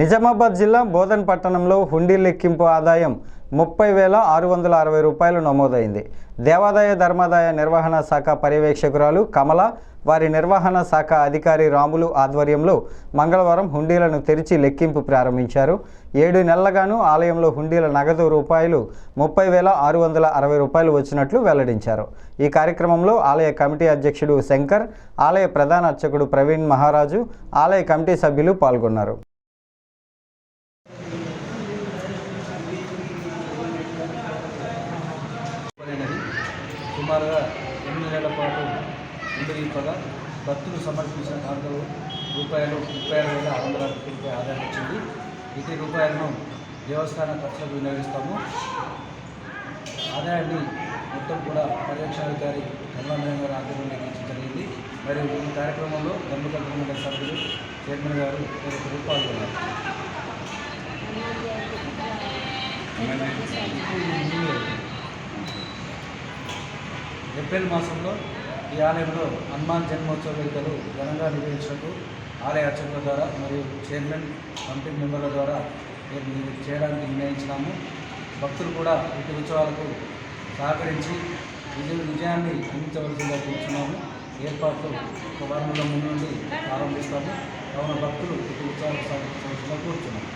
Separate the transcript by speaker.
Speaker 1: నిజామాబాద్ జిల్లా బోధన్ పట్టణంలో హుండీ లెక్కింపు ఆదాయం ముప్పై వేల ఆరు వందల అరవై రూపాయలు నమోదైంది. దేవాదాయ ధర్మాదాయ నిర్వహణ శాఖ పర్యవేక్షకురాలు కమల వారి నిర్వహణ శాఖ అధికారి రాములు ఆధ్వర్యంలో మంగళవారం హుండీలను తెరిచి లెక్కింపు ప్రారంభించారు. ఏడు నెలలుగాను ఆలయంలో హుండీల నగదు రూపాయలు ముప్పై వేల ఆరు వందల అరవై రూపాయలు వచ్చినట్లు వెల్లడించారు. ఈ కార్యక్రమంలో ఆలయ కమిటీ అధ్యక్షుడు శంకర్ ఆలయ ప్రధాన అర్చకుడు ప్రవీణ్ మహారాజు ఆలయ కమిటీ సభ్యులు పాల్గొన్నారు.
Speaker 2: సుమారుగా ఎనిమిది నెలల పాటు ఉండదీపగా భక్తులు సమర్పించిన దాంట్లో రూపాయలు ముప్పై ఆరు వేల ఆరు వందల అరవై రూపాయలు ఆదాయం వచ్చింది. ఇటు రూపాయలను దేవస్థాన ఖర్చులకు వినియోగిస్తాము. ఆదాయాన్ని మొత్తం కూడా పర్యవేక్షణాధికారి కమలాంజన్ గారి ఆధ్వర్యంలో లెక్కించడం జరిగింది. మరియు ఈ కార్యక్రమంలో గవర్నమెంట్ సభ్యులు చైర్మన్ గారు పాల్గొన్నారు. ఏప్రిల్ మాసంలో ఈ ఆలయంలో హనుమాన్ జన్మోత్సవ వేదికలు ఘనంగా నిర్వహించినట్టు ఆలయ అర్చకుల ద్వారా మరియు చైర్మన్ కమిటీ మెంబర్ల ద్వారా చేయడానికి నిర్ణయించినాము. భక్తులు కూడా ఇటు ఉత్సవాలకు సహకరించి విజయ విజయాన్ని అందించవలసిందిగా కూర్చున్నాము. ఏర్పాట్లు ఒక వారంలో ముందు నుండి ప్రారంభిస్తాము. కావున భక్తులు ఇటు ఉత్సవాలకు సహకరించవలసిందిగా కూర్చున్నాము.